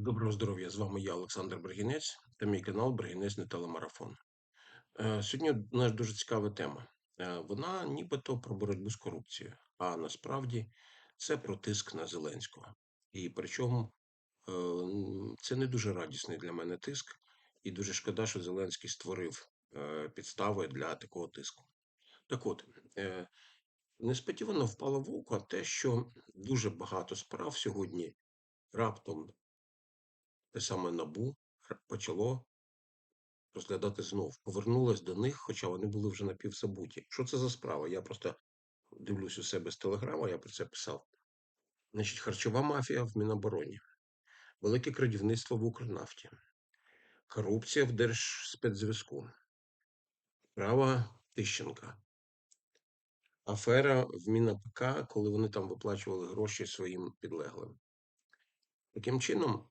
Доброго здоров'я! З вами я, Олександр Бригінець, та мій канал Бригінець не телемарафон. Е, Сьогодні у нас дуже цікава тема. Е, Вона нібито про боротьбу з корупцією, а насправді це про тиск на Зеленського. І причому е, це не дуже радісний для мене тиск, і дуже шкода, що Зеленський створив підстави для такого тиску. Так от, несподівано впало в око те, що дуже багато справ сьогодні раптом те саме НАБУ почало розглядати знов. Повернулось до них, хоча вони були вже напівзабуті. Що це за справа? Я просто дивлюсь у себе з телеграма, я про це писав. Значить, харчова мафія в Мінобороні, велике крадівництво в Укрнафті, корупція в Держспецзв'язку, права Тищенка, афера в МінАПК, коли вони там виплачували гроші своїм підлеглим. Таким чином,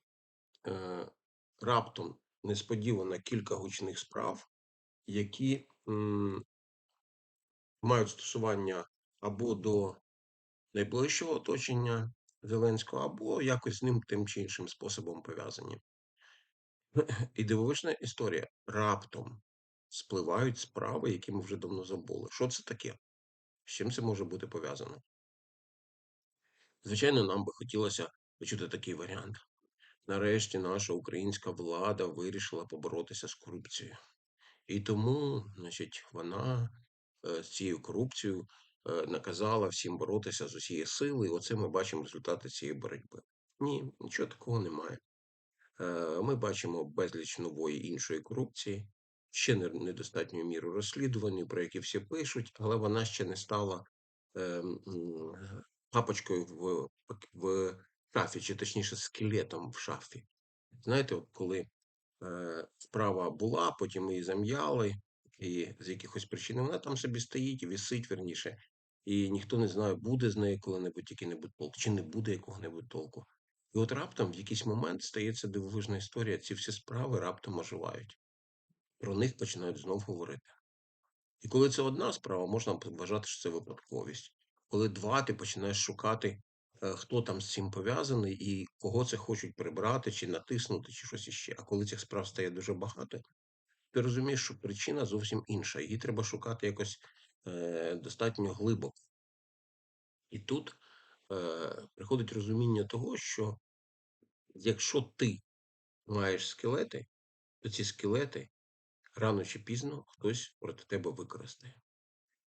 раптом несподівано кілька гучних справ, які мають стосування або до найближчого оточення Зеленського, або якось з ним тим чи іншим способом пов'язані. І дивовижна історія. Раптом спливають справи, які ми вже давно забули. Що це таке? З чим це може бути пов'язано? Звичайно, нам би хотілося почути такий варіант. Нарешті наша українська влада вирішила поборотися з корупцією. І тому, значить, вона е, з цією корупцією е, наказала всім боротися з усієї сили, і оце ми бачимо результати цієї боротьби. Ні, нічого такого немає. Е, Ми бачимо безліч нової іншої корупції, ще не- недостатньою міру розслідувані, про які всі пишуть, але вона ще не стала е, м, папочкою в, в шафі, чи точніше скелетом в шафі. Знаєте, от коли е, справа була, потім її зам'яли, і з якихось причин вона там собі стоїть, вісить верніше, і ніхто не знає, буде з нею коли-небудь який-небудь толк, чи не буде якого-небудь толку. І от раптом в якийсь момент стається дивовижна історія, ці всі справи раптом оживають. Про них починають знов говорити. І коли це одна справа, можна вважати, що це випадковість. Коли два, ти починаєш шукати, хто там з цим пов'язаний і кого це хочуть прибрати, чи натиснути, чи щось іще. А коли цих справ стає дуже багато, ти розумієш, що причина зовсім інша. Її треба шукати якось е, достатньо глибоко. І тут е, приходить розуміння того, що якщо ти маєш скелети, то ці скелети рано чи пізно хтось проти тебе використає.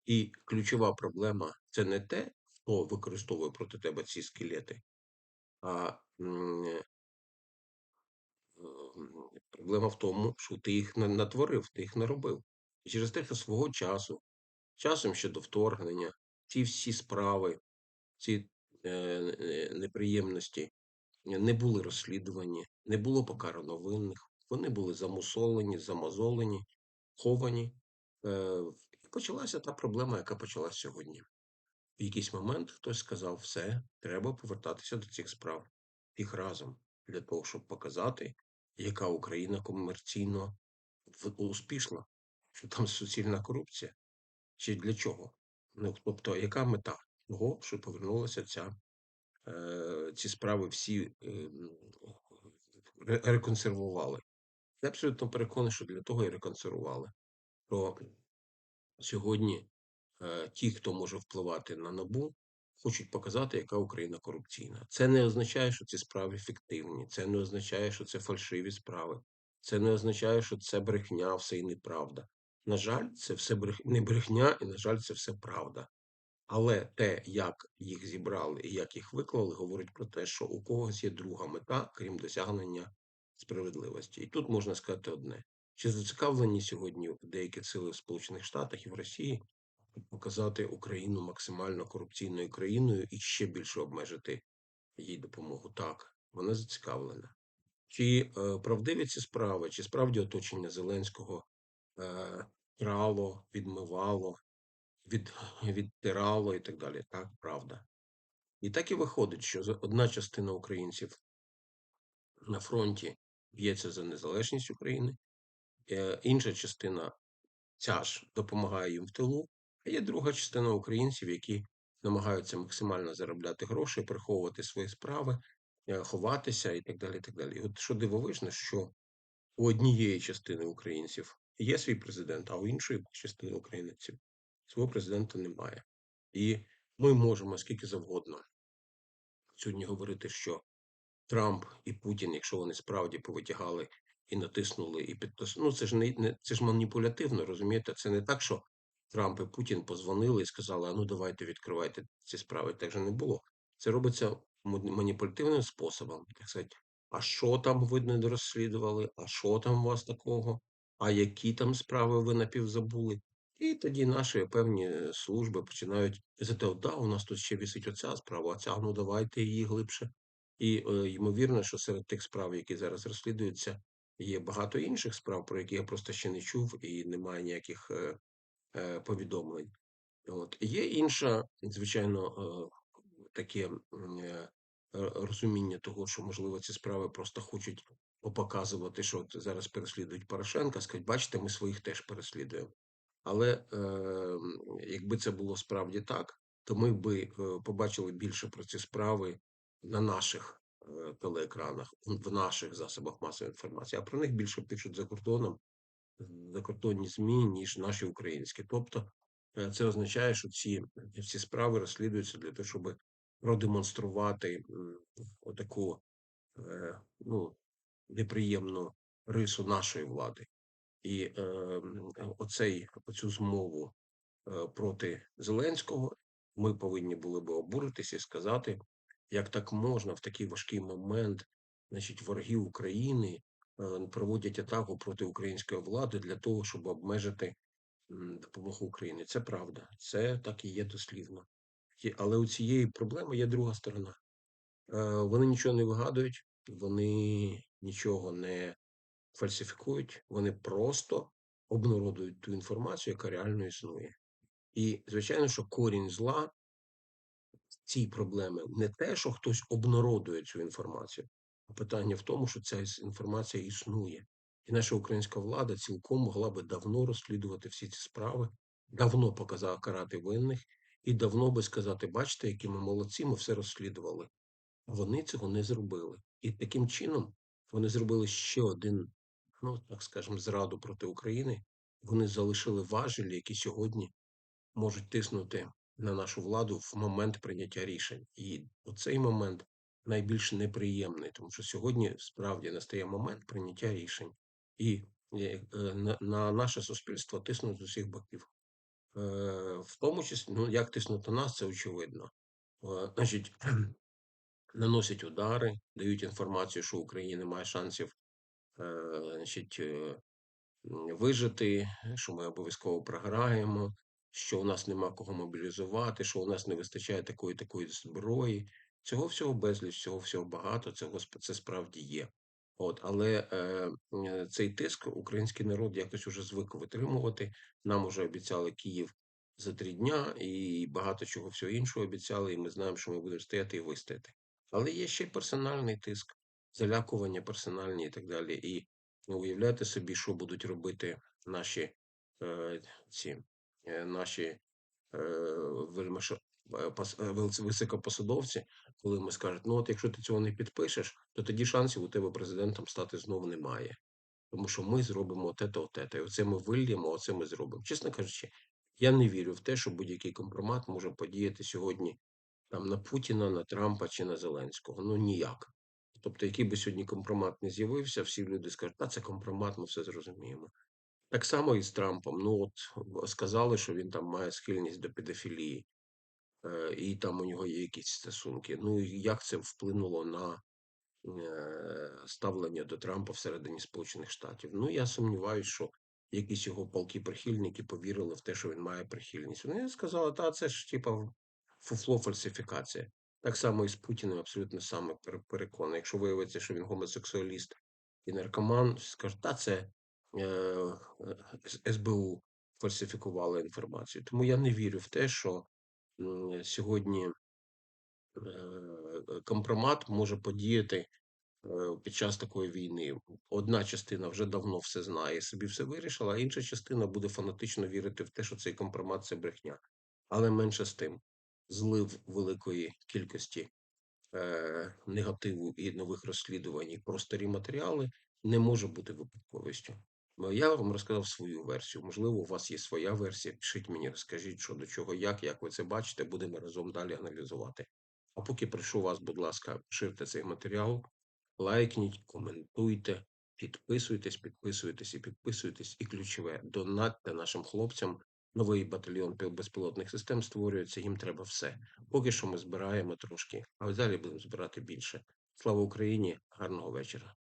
І ключова проблема це не те, хто використовує проти тебе ці скелети, а е, проблема в тому, що ти їх на- натворив, ти їх наробив. І через те, що свого часу, часом ще до вторгнення, ці всі справи, ці е, е, неприємності не були розслідувані, не було покарано винних, вони були замусолені, замазолені, ховані. Е, і почалася та проблема, яка почалася сьогодні. В якийсь момент хтось сказав: все, треба повертатися до цих справ їх разом для того, щоб показати, яка Україна комерційно успішна, що там суцільна корупція, чи для чого? Ну, тобто, яка мета того, що повернулася ця, е, ці справи всі е, реконсервували? Я абсолютно переконаний, що для того і реконсервували. Що сьогодні ті, хто може впливати на набу, хочуть показати, яка Україна корупційна. Це не означає, що ці справи фіктивні, це не означає, що це фальшиві справи, це не означає, що це брехня, все і неправда. На жаль, це все брех... не брехня, і, на жаль, це все правда. Але те, як їх зібрали і як їх виклали, говорить про те, що у когось є друга мета, крім досягнення справедливості. І тут можна сказати одне: чи зацікавлені сьогодні деякі сили в Сполучених Штатах і в Росії показати Україну максимально корупційною країною і ще більше обмежити їй допомогу? Так, вона зацікавлена. Чи е, правдиві ці справи, чи справді оточення Зеленського е, крало, відмивало, від, відтирало і так далі? Так, правда. І так і виходить, що одна частина українців на фронті б'ється за незалежність України, е, інша частина ця ж допомагає їм в тилу, а є друга частина українців, які намагаються максимально заробляти гроші, приховувати свої справи е, ховатися і так далі. І так далі. От що дивовижно, що у однієї частини українців є свій президент, а у іншої частини українців свого президента немає. І ми можемо скільки завгодно сьогодні говорити, що Трамп і Путін, якщо вони справді повитягали і натиснули, і підписали, ну це ж не це ж маніпулятивно, розумієте? Це не так, що Трамп і Путін позвонили і сказали: а ну давайте відкривайте ці справи. Так же не було. Це робиться маніпулятивним способом, так сказати. А що там ви не розслідували? А що там у вас такого? А які там справи ви напівзабули? І тоді наші певні служби починають казати: да, у нас тут ще висить оця справа, а ця ну давайте її глибше. І е, ймовірно, що серед тих справ, які зараз розслідуються, є багато інших справ, про які я просто ще не чув, і немає ніяких е, повідомлень. От є інша, звичайно, е, таке е, розуміння того, що можливо ці справи просто хочуть показувати, що от зараз переслідують Порошенка, сказати, бачите, ми своїх теж переслідуємо. Але е, якби це було справді так, то ми е, побачили більше про ці справи на наших е, телеекранах, в наших засобах масової інформації, а про них більше пишуть за кордоном, закордонні ЗМІ, ніж наші українські. Тобто е, це означає, що ці, ці справи розслідуються для того, щоб продемонструвати отаку е, ну, неприємну рису нашої влади. І е, оцей оцю змову е, проти Зеленського ми повинні були би обуритися і сказати, як так можна в такий важкий момент, значить, вороги України проводять атаку проти української влади для того, щоб обмежити допомогу Україні. Це правда, це так і є дослівно. Але у цієї проблеми є друга сторона. Е, вони нічого не вигадують, вони нічого не фальсифікують, вони просто обнародують ту інформацію, яка реально існує. І, звичайно, що корінь зла цій проблеми не те, що хтось обнародує цю інформацію, питання в тому, що ця інформація існує. І наша українська влада цілком могла би давно розслідувати всі ці справи, давно показала карати винних і давно би сказати: бачите, які ми молодці, ми все розслідували. Вони цього не зробили. І таким чином вони зробили ще один ну так скажемо, зраду проти України, вони залишили важелі, які сьогодні можуть тиснути на нашу владу в момент прийняття рішень. І оцей момент найбільш неприємний, тому що сьогодні справді настає момент прийняття рішень, і е, на, на наше суспільство тиснуть з усіх боків. Е, в тому числі, ну як тиснуть на нас, це очевидно. Е, значить, наносять удари, дають інформацію, що Україні немає шансів Е, значить, е, вижити, що ми обов'язково програємо, що у нас нема кого мобілізувати, що у нас не вистачає такої такої зброї. Цього всього безліч, цього всього багато, цього це справді є. От, але е, цей тиск український народ якось уже звик витримувати. Нам уже обіцяли Київ за три дня і багато чого всього іншого обіцяли, і ми знаємо, що ми будемо стояти і вистояти. Але є ще персональний тиск залякування персональні і так далі. І уявляйте собі, що будуть робити наші е, ці е, наші е, е високопосадовці, коли ми скажуть, ну от якщо ти цього не підпишеш, то тоді шансів у тебе президентом стати знову немає. Тому що ми зробимо те-то, те-то. І оце ми вильємо, оце ми зробимо. Чесно кажучи, я не вірю в те, що будь-який компромат може подіяти сьогодні там на Путіна, на Трампа чи на Зеленського. Ну ніяк. Тобто, який би сьогодні компромат не з'явився, всі люди скажуть, та це компромат, ми все зрозуміємо. Так само і з Трампом. Ну от сказали, що він там має схильність до педофілії, е, і там у нього є якісь стосунки. Ну як це вплинуло на е, ставлення до Трампа всередині Сполучених Штатів? Ну я сумніваюся, що якісь його полки прихильники повірили в те, що він має прихильність. Вони сказали, та це ж типа фуфло фальсифікація. Так само і з Путіним абсолютно саме переконаний. Якщо виявиться, що він гомосексуаліст і наркоман, скаже, та це е, СБУ фальсифікувала інформацію. Тому я не вірю в те, що е, сьогодні е, компромат може подіяти е, під час такої війни. Одна частина вже давно все знає, собі все вирішила, а інша частина буде фанатично вірити в те, що цей компромат це брехня. Але менше з тим злив великої кількості е, негативу і нових розслідувань про старі матеріали не може бути випадковістю. Ну, Я вам розказав свою версію. Можливо, у вас є своя версія. Пишіть мені, розкажіть, що до чого, як, як ви це бачите, будемо разом далі аналізувати. А поки прошу вас, будь ласка, поширте цей матеріал, лайкніть, коментуйте, підписуйтесь, підписуйтесь і підписуйтесь. І ключове, донатьте нашим хлопцям. Новий батальйон безпілотних систем створюється, їм треба все. Поки що ми збираємо трошки, а далі будемо збирати більше. Слава Україні! Гарного вечора!